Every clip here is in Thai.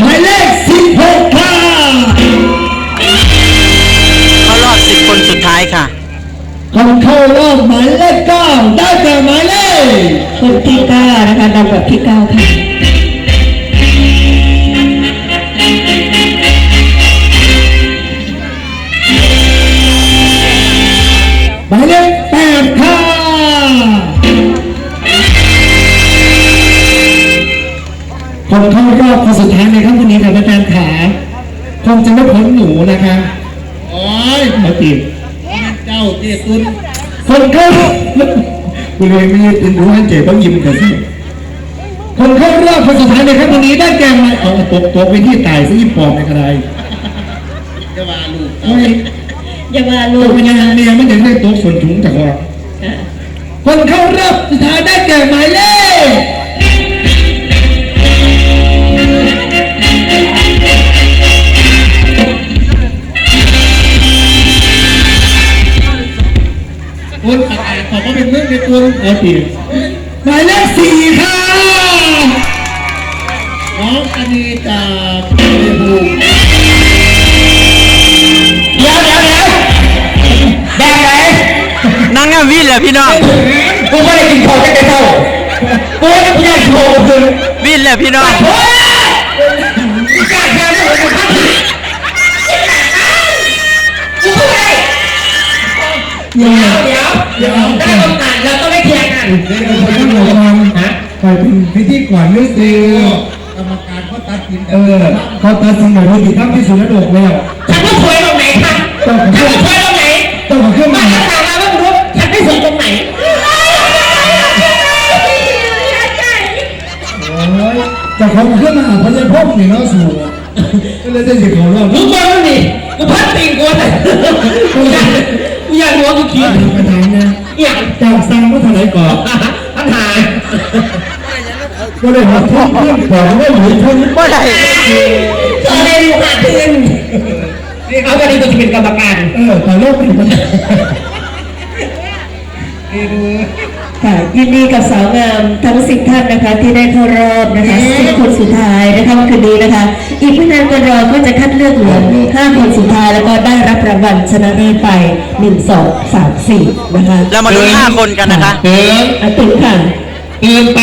หมายเลขสิบหกค่ะเข้ารอบสิบคนสุดท้ายค่ะคนเข้ารอบหมายเลขเก้าได้แก่หมายเลขคนที่เก้านะคะลำดับที่เก้าค่ะ คงจะไม่พ้นหนูนะคะโอ้ยมาติดเจ้าเจ้คุณคนเข้ารอบคุณเลยไม่ติดหนูให้เจ็บต้องยิ้มกันสิคนเข้ารอบคนสุดท้ายในค่ำคืนนี้ได้แก่หมายเอาตกตกไปที่ตายซะยี่ปอบในกระไดจะว่าลูกโอ้ยอย่ามาลูลูกกเป็นยังไงเนี่ยไม่ถึงได้ตกส่วนถุงจากคอคนเข้ารอบสุดท้ายได้แก่หมายเลข คุณประกาศขอว่าเป็นเรื่องในคุณโอเคหมายเลขสี่ค่ะน้องอนีจากเพชรบูรณ์เดี๋ยวเดี๋ยวเดี๋ยวแบบไหนนั่งงามวิ่งเลยพี่น้องกูไม่ได้กินข้าวแค่เท่ากูไม่ได้กินโชว์คือวิ่งเลยพี่น้องโอ้ยกล้าแค่ไหนกูทำกูไม่ได้เดี๋ย เคลียร์กันเด็กคนที่หลงมันฮะไปเป็นพิธีก่อนนึกดีกรรมการเขาตัดสินเออเขาตัดสินหมายว่าที่ทำที่สุดแล้วโดดแล้วฉันไม่ถอยตรงไหนคะต้องฉันขึ้นไม่ถอยตรงไหนต้องขึ้นมามาถามมาว่าคุณรู้ฉันไม่สวยตรงไหนโอ้ยจะของขึ้นมาพญาพงนี่เนาะสูก็เลยได้สิเขารอบมึงบอลนี่กูพัดติ่ง ก็เลยมาทุ่มเรื่องของว่หรือทุ่มบ่ได้ตอนนี้อยู่หาคืนนี่เขาก็นี่ก็จะเป็นกรรมการเออแต่โลกเป็นค่ะยินดีกับสาวงามทั้งสิบท่านนะคะที่ได้เข้ารอบนะคะสิบคนสุดท้ายนะคะคืนนี้นะคะ อีกไม่นานก็รอก็จะคัดเลือกเหลือห้าคนสุดท้ายแล้วก็ได้รับรางวัลชนะเลิศไปหนึ่งสองสามสี่นะคะเรามาดูห้าคนกันนะคะเตืออตื่นค่ะ ตือนไป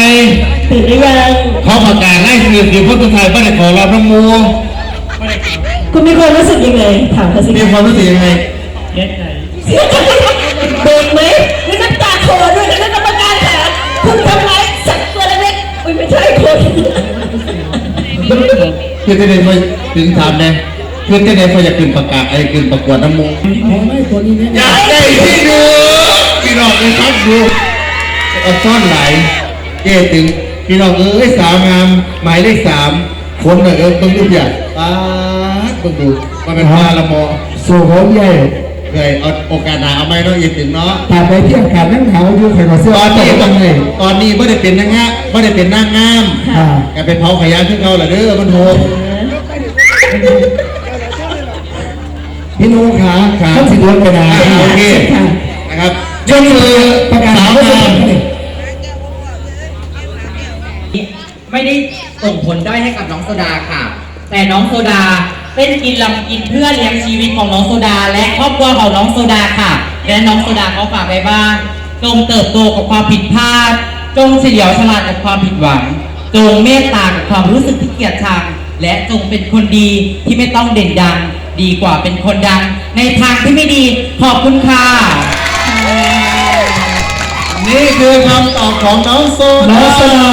ตื่นหรือยังเขาประกาศไล่สื่อสื่อพุทธไทยไม่ได้ขอรับน้ำมูคุณมีความรู้สึกยังไงถามเขาสิมีความรู้สึกยังไงเบรกไหมมีน้ำตาคลอด้วยนะกรรมการค่ะคุณทำร้ายสัตว์ตัวเล็กๆอุ๊ยไม่ใช่คนคือที่ไหนมาถึงถามเนี่ยคือที่ไหนเขาอยากขึ้นประกาศไอ้ขึ้นประกวดน้ำมูไม่ตัวนี้เนี่ยอยากได้ที่ดูพี่น้องเลยครับดูเอาซ่อนไหล เก้ถึงพี่น้องเอ้ยสาวงามหมายเลขสามคนน่ะเออต้องดูอย่างป้าดต้องดูมันเป็นปลาละมอสู่หัวใหญ่เคยเอาโอกาสหนาเอาไหมเนาะอีกถึงเนาะแต่ไปเที่ยวกันนั่งเขาอยู่ใครก็เสื้อตอนตนี้กกันเลยตอนนี้ไม่ได้เป็นนางงามไม่ได้เป็นนางงามอ่าแกไปเผาขยะขึ้นเขาเหรอเด้อมันโหด พี่นุ้ขาครับ ท่านสิดวนไปนะอ่าโอเคค่ะนะครับจนคือประกาศสาวเขาจะงาม ไม่ได้ส่งผลด้อยให้กับน้องโซดาค่ะ แต่น้องโซดาเป็นกินลำกินเพื่อเลี้ยงชีวิตของน้องโซดา และครอบครัวของน้องโซดาค่ะ และน้องโซดาเขาฝากไว้ว่าจงเติบโตกับความผิดพลาด จงเฉลียวฉลาดกับความผิดหวัง จงเมตตากับความรู้สึกที่เกลียดชังและจงเป็นคนดีที่ไม่ต้องเด่นดัง ดีกว่าเป็นคนดัง ในทางที่ไม่ดีขอบคุณค่ะนี่คือคำตอบของน้องโซน้องสลา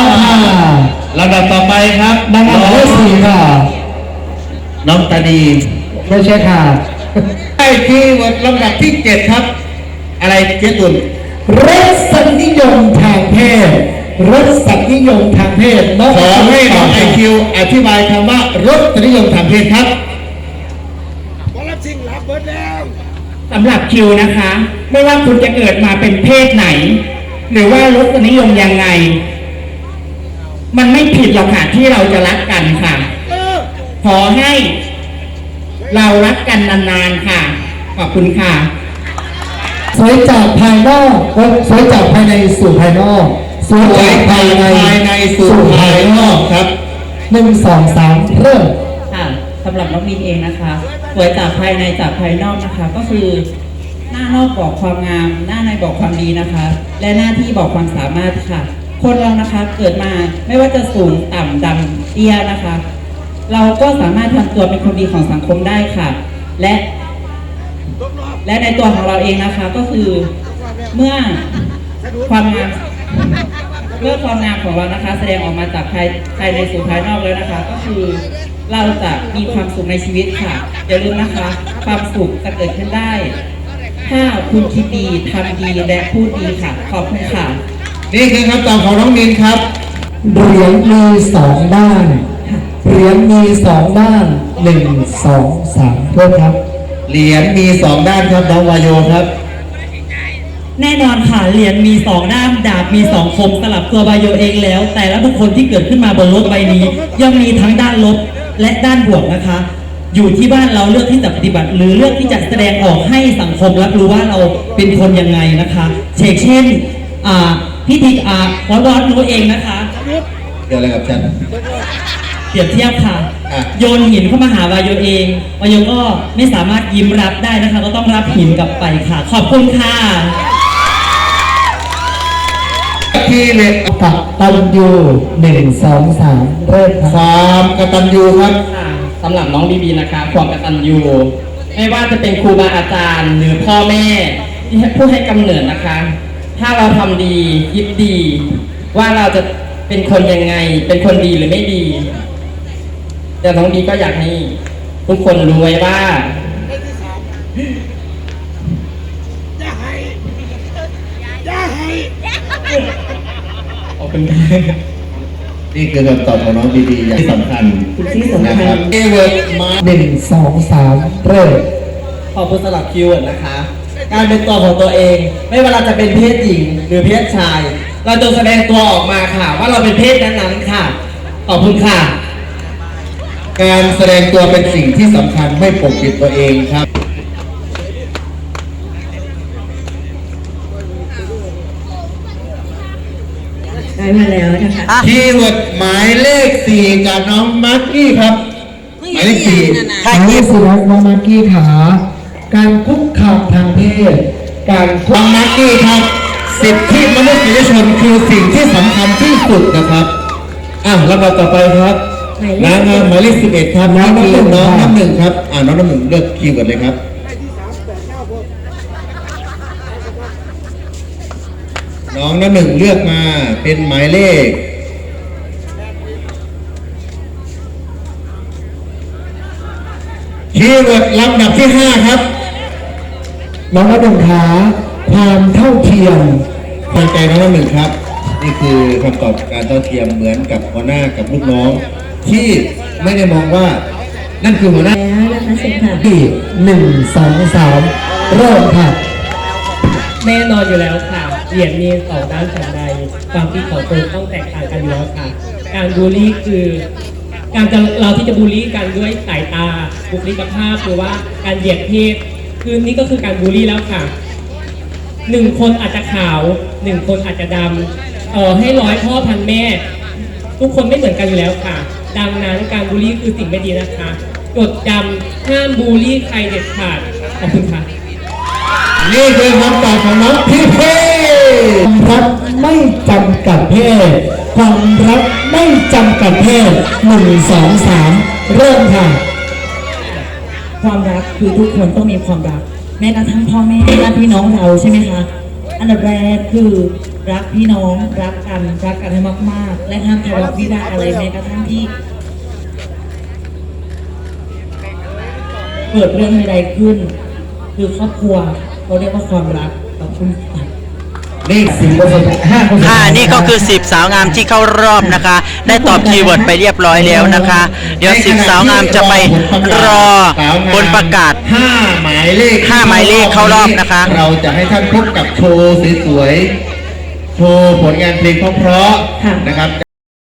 ลำดับต่อไปครับนางงามหมายเลขสี่ค่ะ น้องตานีไม่ใช่ค่ะ ไอ้ที่วัดลำดับที่เจ็ดครับ อะไรเจ๊ตุ่นรสนิยมทางเพศรสนิยมทางเพศน้องขอให้น้องไอคิวอธิบายคำว่ารสนิยมทางเพศครับสำหรับคิวนะคะ ไม่ว่าคุณจะเกิดมาเป็นเพศไหน หรือว่ารสนิยมยังไง มันไม่ผิดหรอกค่ะที่เราจะรักกันค่ะ ขอให้ เรารักกันนานๆค่ะ ขอบคุณค่ะ สวยจากภายนอกสวยจากภายในสู่ภายนอกสวยจากภายในภายในสู่ภายนอกครับหนึ่งสองสามเริ่มค่ะสำหรับน้องมินเองนะคะสวยจากภายในจากภายนอกนะคะ ก็คือ หน้านอกบอกความงาม หน้าในบอกความดีนะคะ และหน้าที่บอกความสามารถค่ะ คนเรานะคะเกิดมาไม่ว่าจะสูงต่ำดำเตี้ยนะคะ เราก็สามารถทำตัวเป็นคนดีของสังคมได้ค่ะ และ และในตัวของเราเองนะคะก็คือเมื่อความงามเมื่อความงามของเรานะคะ แสดงออกมาจากภายภายในสู่ภายนอกแล้วนะคะ ก็คือเราจะมีความสุขในชีวิตค่ะอย่าลืมนะคะ ความสุขจะเกิดขึ้นได้ ถ้าคุณคิดดีทำดีและพูดดีค่ะ ขอบคุณค่ะ นี่คือคำตอบของน้องมินครับ เหรียญมีสองด้าน เหรียญมีสองด้านหนึ่งสองสามเริ่มครับ เหรียญมีสองด้านครับน้องวายโยครับ แน่นอนค่ะเหรียญมีสองด้ามดาบมีสองคมสลับตัวบายโยเองแล้ว แต่ละบุคคลที่เกิดขึ้นมาบนโลกใบนี้ ย่อมมีทั้งด้านลบและด้านบวกนะคะ อยู่ที่บ้านเราเลือกที่จะปฏิบัติ หรือเลือกที่จะแสดงออกให้สังคมรับรู้ว่าเราเป็นคนยังไงนะคะเชกเช่นอ่า พิธีอ่าวัดวัดรู้เองนะคะ เกี่ยวอะไรกับฉัน เปรียบเทียบค่ะ อะ โยนหินเข้ามาหาวายโยเองวายโยก็ไม่สามารถยิ้มรับได้นะคะ ก็ต้องรับหินกลับไปค่ะ ขอบคุณค่ะที่เล็กตักตันยูหนึ่งสองสามเริ่มคครับวามกตัญญูครับค่ะสำหรับน้องบีบีนะคะ ความกตัญญูไม่ว่าจะเป็นครูบาอาจารย์ หรือพ่อแม่ที่ให้ผู้ให้กำเนิดนะคะ ถ้าเราทำดีคิดดี ว่าเราจะเป็นคนยังไง เป็นคนดีหรือไม่ดี แต่น้องบีก็อยากให้ทุกคนรู้ไว้ว่าขอบคุณครับนี่คือคำตอบของน้องดีๆอย่างที่สำคัญที่สำคัญนะครับเอเวิร์ดมาหนึ่งสองสามเริ่มขอบคุณสำหรับคิวนะคะ การเป็นตัวของตัวเอง ไม่ว่าเราจะเป็นเพศหญิงหรือเพศชาย เราจงแสดงตัวออกมาค่ะ ว่าเราเป็นเพศนั้นๆค่ะ ขอบคุณค่ะ การแสดงตัวเป็นสิ่งที่สำคัญไม่ปกปิดตัวเองครับ ได้มาแล้วนะคะอะคีย์เวิร์ดหมายเลขสี่จากน้องมาร์กี้ครับ หมายเลขสี่ ใครอันคินี้ดสิครับน้องมากกี้ขาการคุกคาม ทางเพศ การคุน้อกงมาร์กี้ครับ สิทธิมนุษยชนคือสิ่งที่สำคัญที่สุดนะครับอะลำดับต่อไปครับหมายเลขนางงามหมายเลขสิบเอ็ดครับน้องน้ำหนึ่งน้องน้ำหนึ่งครับอ่าน้องน้ำหนึ่งเลือกคีย์เวิร์ดเลยครับน้องน้ำหนึ่งเลือกมาเป็นหมายเลขคีย์เวิร์ดลำดับที่ห้าครับ น้องนักดนขาความเท่าเทียมฟังใจน้องน้ำหนึ่งครับ นี่คือคำตอบการเท่าเทียมเหมือนกับหัวหน้ากับลูกน้อง ที่ไม่ได้มองว่านั่นคือหัวหน้าแล้วนะคะเชิญค่ะที่หนึ่งสองสามเริ่มค่ะแน่นอนอยู่แล้วค่ะ เหรียญมีสองด้านฉันใด ความคิดของคนต้องแตกต่างกันอยู่แล้วค่ะ การบูลลี่คือ การจะเราที่จะบูลลี่กันด้วยสายตาบุคลิกภาพหรือว่าการเหยียดเพศ คือนี่ก็คือการบูลลี่แล้วค่ะหนึ่งคนอาจจะขาวหนึ่งคนอาจจะดำเอ่อให้ร้อยพ่อพันแม่ ทุกคนไม่เหมือนกันอยู่แล้วค่ะ ดังนั้นการบูลลี่คือสิ่งไม่ดีนะคะจดจำห้ามบูลลี่ใครเด็ดขาดขอบคุณค่ะนี่คือคำตอบของน้องพี่เพความรักไม่จำกัดเพศความรักไม่จำกัดเพศหนึ่งสองสามเริ่มค่ะ ความรักคือทุกคนต้องมีความรัก แม้กระทั่งพ่อแม่ญาติพี่น้องเราใช่ไหมคะอันดับแรกคือรักพี่น้องรักกันรักกันให้มากๆ และห้ามทะเลาะวิวาทอะไรแม้กระทั่งที่เกิดเรื่องใดๆขึ้น คือครอบครัวเขาเรียกว่าความรักขอบคุณค่ะ นี่สี่คนสุดห้าคนสุดค่ะท้ายนี่ก็คือ 10 สาวงามที่เข้ารอบนะคะ ได้ตอบคีย์เวิร์ดไปเรียบร้อยแล้วนะคะ เดี๋ยว 10 สาวงามจะไปรอผลประกาศ ห้าหมายเลขห้าหมายเลขเข้ารอบนะคะ เราจะให้ท่านพบกับโชว์สวยๆโชว์ผลงานเพลงเพราะๆนะครับ